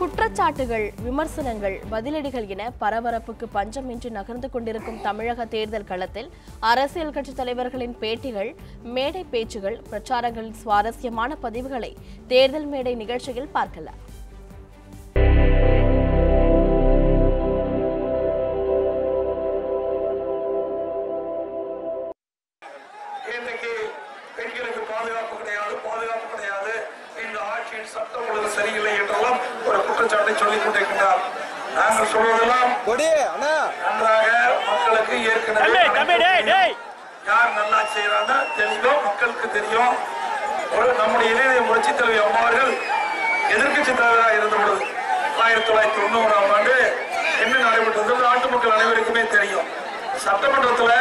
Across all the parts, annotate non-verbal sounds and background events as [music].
குற்றச்சாட்டுகள் விமர்சனங்கள் பதிலடிகள் என பரபரப்புக்கு பஞ்சமின்றி நகர்ந்து கொண்டிருக்கும் தமிழக தேர்தல் களத்தில் அரசியல் கட்சித் தலைவர்களின் பேட்டிகள் மேடை பேச்சுகள் பிரச்சாரங்களின் சுவாரஸ்யமான பதிவுகளை தேர்தல் மேடை நிகழ்ச்சியில் பார்க்கலாம். இன்னைக்கு பெண்களுக்கு பாதுகாப்பு கிடையாது பாதுகாப்பு கிடையாது. இந்த ஆட்சியின் சட்டம் ஒழுங்கு சரியில்லை என்றெல்லாம் ஒரு குற்றச்சாட்டை சொல்லிக் கொண்டிருக்கிறார் நாங்கள் சொல்வதெல்லாம் கொடி அண்ணா. நன்றாக மக்களுக்கு ஏற்கனவே தெரியும். யார் நல்லா செய்யறாங்க தெரியும் மக்களுக்கு தெரியும். ஒரு நம்முடைய இளைய புரட்சி தலைவி அம்மாவர்கள் எதிர்க்கட்சி தலைவராக இருந்த பொழுது ஆயிரத்தி தொள்ளாயிரத்தி தொண்ணூறாம் ஆண்டு என்ன நடைபெற்றது நாட்டு மக்கள் அனைவருக்குமே தெரியும். சட்டமன்றத்துல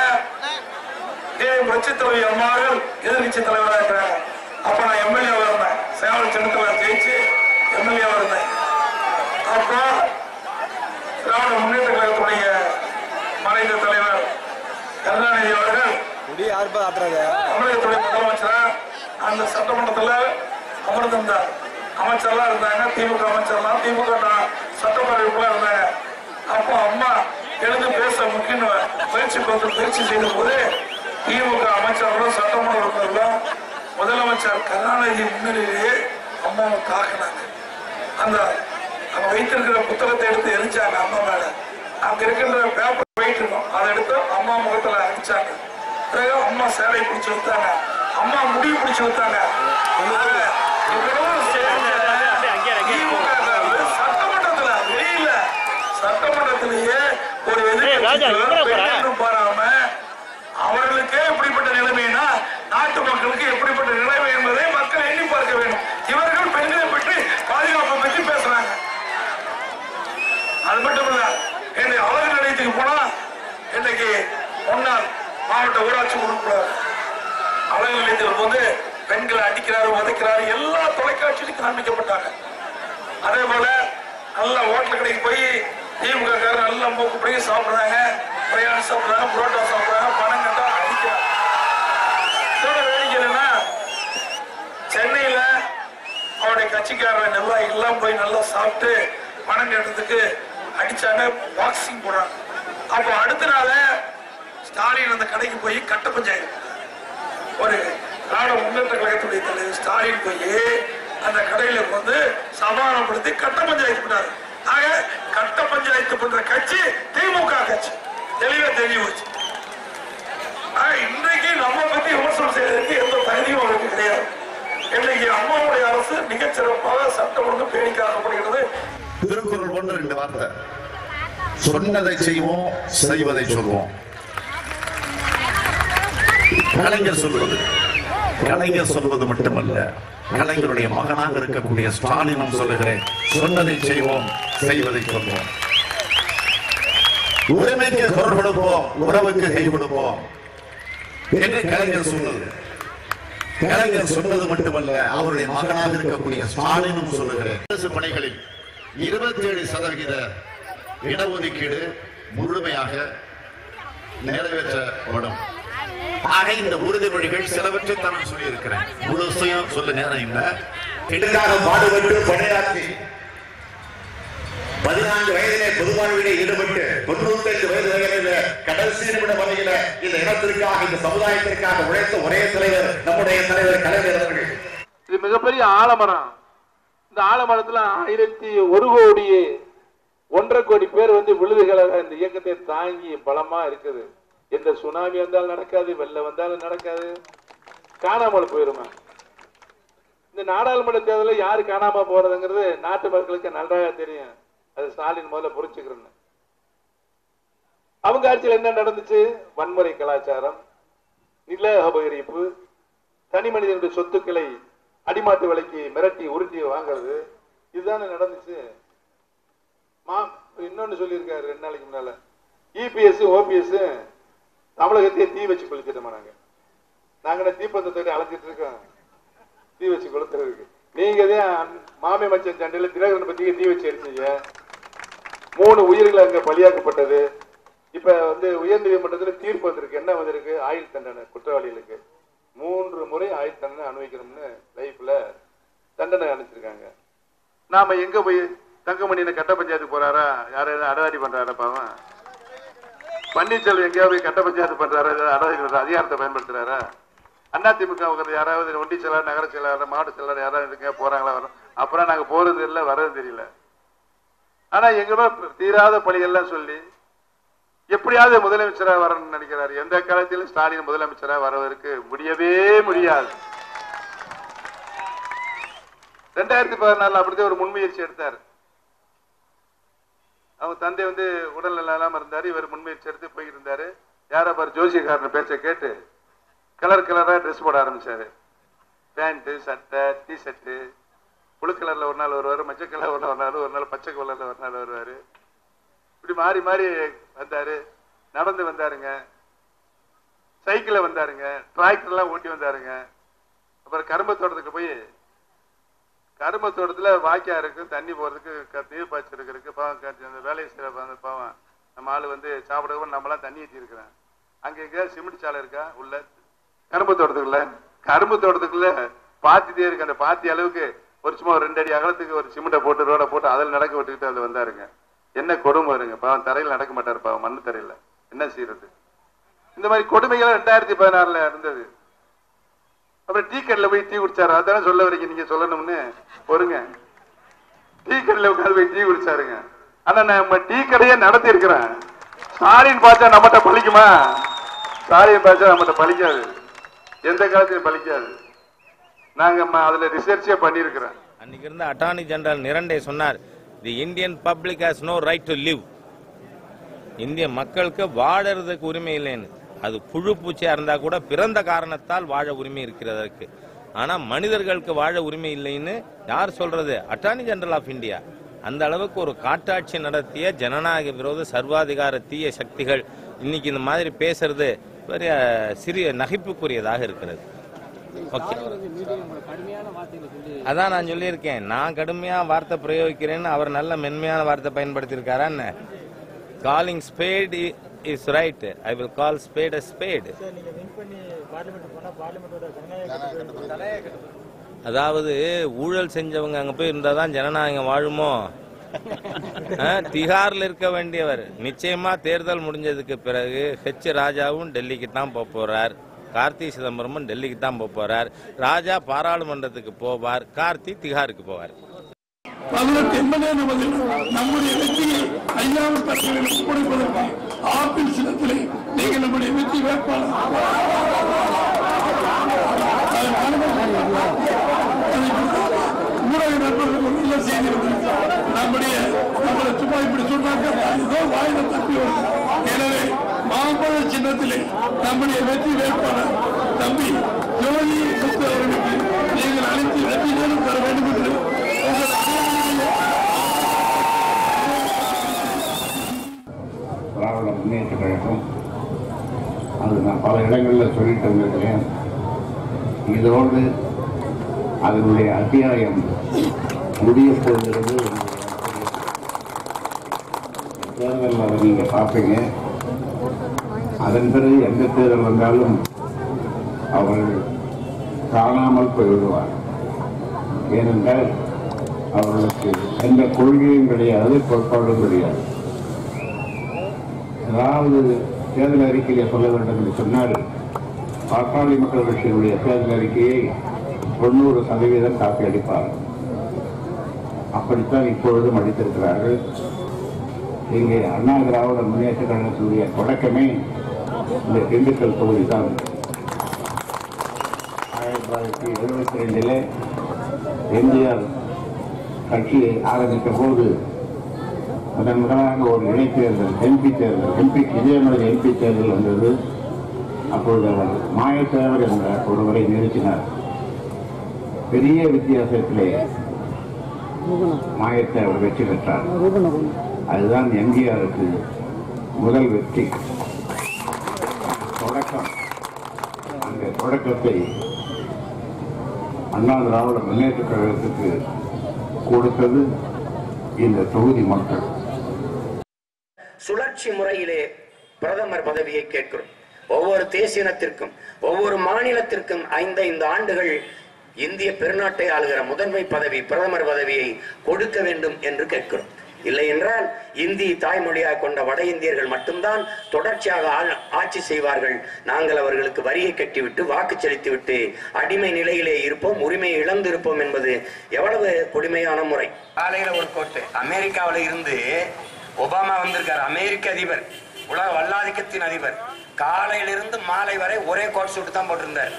இதே புரட்சி தலைவி அம்மாவர்கள் எதிர்கட்சி தலைவராக இருக்கிறாங்க. அப்ப நான் எம்எல்ஏ இருந்தேன். சேவல் சின்னத்தில் ஜெயிச்சு எம்எல்ஏ இருந்தேன். அப்போ திராவிட முன்னேற்ற கழகத்துடைய மறைந்த தலைவர் கருணாநிதி அவர்கள் தமிழகத்துடைய முதலமைச்சரா அந்த சட்டமன்றத்துல அமர்ந்திருந்தார். அமைச்சர்லாம் இருந்தாங்க. திமுக அமைச்சர்லாம் திமுக சட்டப்பேரவைக்குள்ள இருந்தாங்க. அப்போ அம்மா எழுந்து பேச முக்கிய முயற்சி முயற்சி செய்த போது திமுக அமைச்சர்களும் சட்டமன்ற உறுப்பினர்களும் முதலமைச்சர் கருணாநிதி முன்னிலையிலேயே அம்மாவை தாக்குனாங்க அந்த அங்க வைத்திருக்கிற புத்தகத்தை எடுத்து எரிச்சாங்க அம்மா மேல. அங்க இருக்கின்ற பேப்பர் வெயிட் இருக்கும் அதை எடுத்து அம்மா முகத்துல அடிச்சாங்க. பிறகு அம்மா சேலை பிடிச்சு வைத்தாங்க. அம்மா முடி பிடிச்சு வைத்தாங்க. சட்டமன்றத்துல வெளியில. சட்டமன்றத்திலேயே ஒரு பெண்கள் பாராம அவர்களுக்கே எப்படிப்பட்ட நிலைமைனா நாட்டு மக்களுக்கு எப்படிப்பட்ட நிலைமை என்பதை மக்கள் எண்ணி பார்க்க வேண்டும். இவர்கள் பெண்களை பற்றி பாதுகாப்பை பற்றி பேசுறாங்க. அது மட்டும் இல்ல என்னை அழகு நிலையத்துக்கு போனா இன்னைக்கு முன்னாள் மாவட்ட ஊராட்சி உறுப்பினர் அழகு நிலையத்தில் வந்து பெண்களை அடிக்கிறாரு உதைக்கிறாரு எல்லா தொலைக்காட்சியிலும் காண்பிக்கப்பட்டாங்க. அதே போல நல்ல ஹோட்டல் கடைக்கு போய் திமுக காரர் நல்ல மூக்கு பிடிக்க சாப்பிடுறாங்க பிரயாணம் சாப்பிடுறாங்க புரோட்டா சாப்பிடுறாங்க பணம் கட்டா அடிக்கிறாங்க இதோட வேடிக்கை என்னன்னா சென்னையில அவருடைய கட்சிக்காரன் நிர்வாகிகள் எல்லாம் போய் நல்லா சாப்பிட்டு பணம் கேட்டதுக்கு அடிச்சாங்க பாக்ஸிங் போடுறாங்க அப்போ அடுத்த நாள் ஸ்டாலின் அந்த கடைக்கு போய் கட்ட பஞ்சாயத்து. ஒரு நாட முன்னேற்ற கழகத்துடைய தலைவர் ஸ்டாலின் போய் அந்த கடையில வந்து சமாதானப்படுத்தி கட்ட பஞ்சாயத்து பண்ணாரு. ஆக கட்ட பஞ்சாயத்து பண்ற கட்சி திமுக கட்சி. தெளிவா தெரிய வச்சு இன்றைக்கு நம்ம பத்தி விமர்சனம் செய்யறதுக்கு எந்த தகுதியும் அவருக்கு கிடையாது. இன்னைக்கு அம்மாவுடைய அரசு மிகச் சிறப்பாக சட்டம் ஒழுங்கு பேணி காக்கப்படுகிறது திருக்குறள் ஒன்று ரெண்டு வார்த்தை. சொன்னதை செய்வோம் செய்வதை சொல்வோம். கலைஞர் சொல்வது கலைஞர் சொல்வது மட்டுமல்ல கலைஞருடைய மகனாக இருக்கக்கூடிய ஸ்டாலினும் சொல்லுகிறேன் சொன்னதை செய்வோம் செய்வதை சொல்வோம். உரிமைக்கு குரல் கொடுப்போம் உறவுக்கு கை கொடுப்போம். என்று கலைஞர் சொன்னது. கலைஞர் சொன்னது மட்டுமல்ல அவருடைய மகனாக இருக்கக்கூடிய ஸ்டாலினும் சொல்லுகிறேன் அரசு பணிகளில் இருபத்தி ஏழு சதவிகித இடஒதுக்கீடு முழுமையாக நிறைவேற்றப்படும் ஆக இந்த உறுதிமொழிகள் சிலவற்றை தான் சொல்லியிருக்கிறேன். முழுசையும் சொல்ல நேரம் இல்லை. இதற்காக பாடுபட்டு பணியாற்றி பதினான்கு வயதிலே பொதுவாழ்விலே ஈடுபட்டு தொண்ணூத்தி ஐந்து வயது வரையில கடைசி நிமிட வரையில இந்த இனத்திற்காக இந்த சமுதாயத்திற்காக உழைத்த ஒரே தலைவர் நம்முடைய தலைவர் கலைஞர் அவர்கள். இது மிகப்பெரிய ஆலமரம். இந்த ஆலமரத்துல ஆயிரத்தி ஒரு கோடி ஒன்றரை கோடி பேர் வந்து விழுதுகளாக இந்த இயக்கத்தை தாங்கி பலமா இருக்குது. எந்த சுனாமி வந்தாலும் நடக்காது வெள்ளம் வந்தாலும் நடக்காது. காணாமல் போயிருமா? இந்த நாடாளுமன்ற தேர்தலில் யாரு காணாம போறதுங்கிறது நாட்டு மக்களுக்கு நன்றாக தெரியும். அது ஸ்டாலின் முதல்ல புரிச்சுக்கிறேன்னு அவங்க ஆட்சியில் என்ன நடந்துச்சு? வன்முறை கலாச்சாரம் நில அபகரிப்பு தனி மனிதனுடைய சொத்துக்களை அடிமாட்டு விலைக்கு மிரட்டி உருட்டி வாங்குறது இதுதானே நடந்துச்சு. மா இன்னொன்னு சொல்லியிருக்காரு ரெண்டு நாளைக்கு முன்னால. இபிஎஸ் ஓபிஎஸ் தமிழகத்தையே தீ வச்சு கொளுத்திட்டோமா நாங்க. நாங்க தீப்பந்தத்தை அழைச்சிட்டு இருக்கோம்? தீ வச்சு கொளுத்துறதுக்கு. நீங்க தான் மாமே மச்சன் சண்டையில தினகரன் பத்தியே தீ வச்சு எரிச்சீங்க. மூணு உயிர்கள் அங்க பலியாக்கப்பட்டது. இப்ப வந்து உயர் நீதிமன்றத்தில் தீர்ப்பு வந்திருக்கு. என்ன வந்திருக்கு? ஆயுள் தண்டனை குற்றவாளிகளுக்கு. மூன்று முறை ஆயுள் தண்டனை அனுபவிக்கணும்னு லைஃப்ல தண்டனை அனுப்பிச்சிருக்காங்க. நாம எங்க போய் தங்கமணியில் கட்ட பஞ்சாயத்து போறாரா? யாரும் அடதாடி பண்றாரா பாவம்? பன்னீர்செல்வம் எங்கேயாவது போய் கட்ட பஞ்சாயத்து பண்றாரா? ஏதாவது அடாடி அதிகாரத்தை பயன்படுத்துறாரா? அதிமுக அவங்க யாராவது ஒண்டி செயலாளர் நகர செயலாளர் மாவட்ட செயலாளர் யாராவது இதுங்க போறாங்களா? வரோம் அப்புறம் நாங்க போறது இல்லை வர்றது தெரியல. ஆனா எங்கேயுமே தீராத பணிகள்லாம் சொல்லி எப்படியாவது முதலமைச்சரா வரணும்னு நினைக்கிறாரு. எந்த காலத்திலும் ஸ்டாலின் முதலமைச்சரா வரவதற்கு முடியவே முடியாது. ரெண்டாயிரத்தி பதினாலுல அப்படிதான் ஒரு முன்முயற்சி எடுத்தார். அவங்க தந்தை வந்து உடல் இல்லாம இருந்தாரு. இவர் முன்முயற்சி எடுத்து போயிருந்தாரு. இருந்தாரு யாரோ பாரு ஜோசியக்காரன் பேச்சை கேட்டு கலர் கலரா ட்ரெஸ் போட ஆரம்பிச்சாரு. பேண்ட்டு சட்டை டி ஷர்ட்டு புழு கலர்ல ஒரு நாள் வருவாரு மஞ்சள் கலர் ஒரு நாள் ஒரு நாள் பச்சை கலர்ல ஒரு நாள் வருவாரு. இப்படி மாறி மாறி வந்தாரு. நடந்து வந்தாருங்க. சைக்கிள்ல வந்தாருங்க. டிராக்டர் எல்லாம் ஓட்டி வந்தாருங்க. அப்புறம் கரும்பு தோட்டத்துக்கு போய் கரும்பு தோட்டத்துல வாய்க்கா இருக்கு தண்ணி போறதுக்கு நீர் பாய்ச்சலுக்கு பாவம் அந்த வேலையை செய்யற பாவம் நம்ம ஆள் வந்து சாப்பிடவும் நம்மளாம் தண்ணி ஊற்றி இருக்கிறேன். அங்க எங்க சிமெண்ட் சாலை இருக்கா? உள்ள. கரும்பு தோட்டத்துக்குள்ள. கரும்பு தோட்டத்துக்குள்ள பாத்திட்டே இருக்கு. அந்த பாத்தி அளவுக்கு ஒரு சும்மா ஒரு ரெண்டு அடி அகலத்துக்கு ஒரு சிமெண்ட்டை போட்டு ரோட போட்டு அதில் நடக்க விட்டுக்கிட்டு அது வந்தாருங்க. என்ன கொடுமை வருங்க? பாவம் தரையில் நடக்க மாட்டார் பாவம் மண்ணு தரையில். என்ன செய்யறது இந்த மாதிரி கொடுமைகள் ரெண்டாயிரத்தி பதினாறுல இருந்தது அப்புறம் டீ கடையில் போய் டீ குடிச்சாரு. அதான சொல்ல வரீங்க நீங்க சொல்லணும்னு. பொறுங்க. டீ கடையில் உட்காந்து போய் டீ குடிச்சாருங்க. ஆனா நம்ம டீ கடையே நடத்தி இருக்கிறேன் ஸ்டாலின் பாச்சா நம்மகிட்ட பழிக்குமா? ஸ்டாலின் பாச்சா நம்மகிட்ட பழிக்காது. எந்த காலத்திலும் பழிக்காது. நாங்க அதுல ரிசர்ச்சே பண்ணியிருக்கிறேன் அன்னைக்கு இருந்த அட்டார்னி ஜெனரல் நிரண்டே சொன்னார் the Indian public has no right to live இந்திய மக்களுக்கு வாழறதுக்கு உரிமை இல்லைன்னு. அது புழு பூச்சியா இருந்தா கூட பிறந்த காரணத்தால் வாழ உரிமை இருக்கிறதற்கு ஆனா மனிதர்களுக்கு வாழ உரிமை இல்லைன்னு யார் சொல்றது? அட்டார்னி ஜெனரல் ஆஃப் இந்தியா அந்த அளவுக்கு ஒரு காட்டாட்சி நடத்திய ஜனநாயக விரோத சர்வாதிகார தீய சக்திகள் இன்னைக்கு இந்த மாதிரி பேசுறது பெரிய சிறிய நகைப்புக்குரியதாக இருக்கிறது. ஓகே அதான் நான் சொல்லியிருக்கேன். நான் கடுமையா வார்த்தை பிரயோகிக்கிறேன்னு அவர் நல்ல மென்மையான வார்த்தை பயன்படுத்தியிருக்காரான்னு calling spade is right I will call spade a spade அதாவது ஊழல் செஞ்சவங்க அங்க போய் இருந்தா தான் ஜனநாயகம் வாழுமோ? ஆ, திகார்ல இருக்க வேண்டியவர். நிச்சயமா தேர்தல் முடிஞ்சதுக்கு பிறகு ஹெச் ராஜாவும் டெல்லிக்கு தான் போக போறார். கார்த்தி சிதம்பரமும் டெல்லிக்கு தான் போக போறார். ராஜா பாராளுமன்றத்துக்கு போவார். கார்த்தி திகாருக்கு போவார். பதினெட்டு எம்எல்ஏ நமது நம்முடைய வெற்றியை ஐயாவின் ஆப்பிள் நீங்கள் நம்முடைய வெற்றி வேட்பாளர். ஊடக நண்பர்கள் நல்ல செய்தி நம்முடைய நம்மளை சும்மா இப்படி சொன்னாங்க வாயில தப்பி வருது. எனவே மாம்பழ சின்னத்திலே நம்முடைய வெற்றி வேட்பாளர் தம்பி ஜோதி சுத்து அவர்களுக்கு நீங்கள் அழைத்து வெற்றி நேரம் தர வேண்டும் என்று திராவிட முன்னேற்ற கழகம். அது நான் பல இடங்களில் சொல்லிட்டு வந்திருக்கிறேன். இதோடு அதனுடைய அத்தியாயம் முடிய போகிறது தேர்தலில் அதை நீங்கள் பார்ப்பீங்க. அதன் பிறகு எந்த தேர்தல் வந்தாலும் அவர்கள் காணாமல் போய்விடுவார் ஏனென்றால் அவர்களுக்கு எந்த கொள்கையும் கிடையாது கோட்பாடும் கிடையாது. அதாவது தேர்தல் அறிக்கையை சொல்ல வேண்டும் என்று சொன்னால் பாட்டாளி மக்கள் கட்சியினுடைய தேர்தல் அறிக்கையை தொண்ணூறு சதவீதம் காப்பி அளிப்பார் அப்படித்தான் இப்பொழுதும் அடித்திருக்கிறார்கள். இங்கே அண்ணா திராவிட முன்னேற்ற கழகத்தினுடைய தொடக்கமே இந்த திண்டுக்கல் தொகுதி தான். ஆயிரத்தி தொள்ளாயிரத்தி எழுபத்தி ரெண்டிலே எம்ஜிஆர் கட்சியை ஆரம்பித்த போது முதன் முதலாக ஒரு இடைத்தேர்தல் எம்பி தேர்தல் எம்பி இதயமலை எம்பி தேர்தல் வந்தது. அப்பொழுது அவர் மாயத்தேவர் என்ற ஒருவரை நிறுத்தினார். பெரிய வித்தியாசத்திலே மாயத்தேவர் வெற்றி பெற்றார். அதுதான் எம்ஜிஆருக்கு முதல் வெற்றி தொடக்கம் அந்த தொடக்கத்தை அண்ணா திராவிட முன்னேற்ற கழகத்துக்கு கொடுத்தது இந்த தொகுதி மக்கள். சுழற்சி முறையிலே பிரதமர் பதவியை கேட்கிறோம். ஒவ்வொரு தேசியனத்திற்கும் ஒவ்வொரு மாநிலத்திற்கும் ஐந்து ஐந்து ஆண்டுகள் இந்திய பெருநாட்டை ஆளுகிற முதன்மை பதவி பிரதமர் பதவியை கொடுக்க வேண்டும் என்று கேட்கிறோம். இல்லை என்றால் இந்தி தாய்மொழியாக கொண்ட வட இந்தியர்கள் மட்டும்தான் தொடர்ச்சியாக ஆட்சி செய்வார்கள். நாங்கள் அவர்களுக்கு வரியை கட்டிவிட்டு வாக்கு செலுத்திவிட்டு அடிமை நிலையிலே இருப்போம் உரிமையை இழந்து இருப்போம் என்பது எவ்வளவு கொடுமையான முறை. காலையில ஒரு கோட்டு. அமெரிக்காவில இருந்து ஒபாமா வந்திருக்கார் அமெரிக்க அதிபர் உலக வல்லாதிக்கத்தின் அதிபர். காலையிலிருந்து மாலை வரை ஒரே கோட் சூட்டு தான் போட்டிருந்தார்.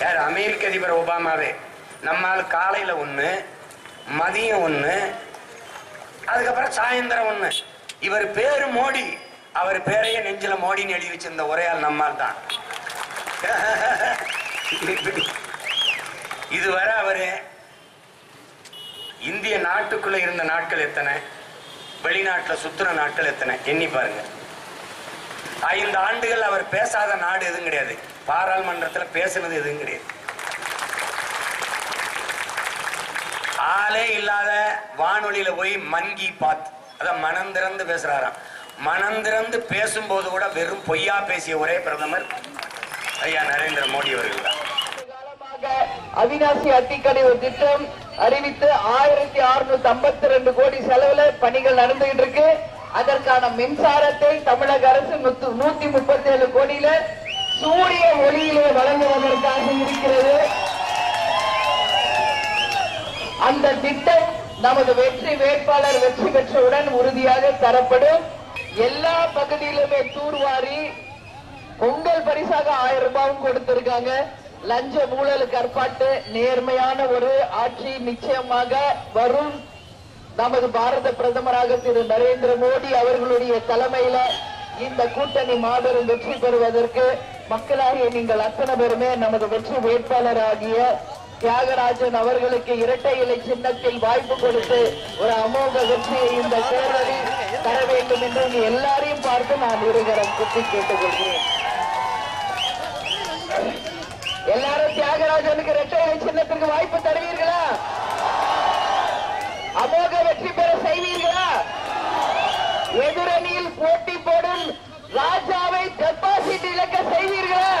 யார்? அமெரிக்க அதிபர் ஒபாமாவே. நம்மால் காலையில ஒண்ணு மதியம் ஒண்ணு அதுக்கப்புறம் சாயந்தரம் ஒண்ணு. இவர் பேரு மோடி. அவர் பேரையே நெஞ்சில மோடின்னு எழுதி வச்சிருந்த ஒரே ஆள் நம்மால் தான். [laughs] இதுவரை அவரு இந்திய நாட்டுக்குள்ள இருந்த நாட்கள் எத்தனை? வெளிநாட்டுல சுத்துற நாட்கள் எத்தனை? எண்ணி பாருங்க. ஐந்து ஆண்டுகள் அவர் பேசாத நாடு எதுவும் கிடையாது. பாராளுமன்றத்துல பேசுனது எதுவும் கிடையாது. ஆளே இல்லாத வானொலியில போய் மங்கி பாத். அதான் மனம் திறந்து பேசுறாராம். மனம் திறந்து பேசும்போது கூட வெறும் பொய்யா பேசிய ஒரே பிரதமர் ஐயா நரேந்திர மோடி அவர்கள் தான். அவினாசி அத்திக்கடை ஒரு திட்டம் அறிவித்து ஆயிரத்தி அறுநூத்தி ஐம்பத்தி ரெண்டு கோடி செலவுல பணிகள் நடந்துகிட்டு இருக்கு. அதற்கான மின்சாரத்தை தமிழக அரசு நூத்து- நூத்தி முப்பத்தி ஏழு கோடியில சூரிய ஒளியிலே வழங்குவதற்காக இருக்கிறது. அந்த திட்டம் நமது வெற்றி வேட்பாளர் வெற்றி பெற்றவுடன் உறுதியாக தரப்படும். எல்லா பகுதியிலுமே தூர்வாரி பொங்கல் பரிசாக ஆயிரம் ரூபாயும் கொடுத்திருக்காங்க. லஞ்ச ஊழல் கற்பாட்டு நேர்மையான ஒரு ஆட்சி நிச்சயமாக வரும். நமது பாரத பிரதமராக திரு நரேந்திர மோடி அவர்களுடைய தலைமையில இந்த கூட்டணி மாபெரும் வெற்றி பெறுவதற்கு மக்களாகிய நீங்கள் அத்தனை பேருமே நமது வெற்றி வேட்பாளர் ஆகிய தியாகராஜன் அவர்களுக்கு இரட்டை இலை சின்னத்தில் வாய்ப்பு கொடுத்து ஒரு அமோக வெற்றியை இந்த தேர்தலில் தர வேண்டும் என்று எல்லாரையும் பார்த்து நான் இருகரம் குத்தி கேட்டுக்கொள்கிறேன். எல்லாரும் தியாகராஜனுக்கு இரட்டை இலை சின்னத்திற்கு வாய்ப்பு தருவீர்களா? அமோக வெற்றி பெற செய்வீர்களா? எதிரணியில் போட்டி போடும் ராஜாவை டெபாசிட் இழக்க செய்வீர்களா?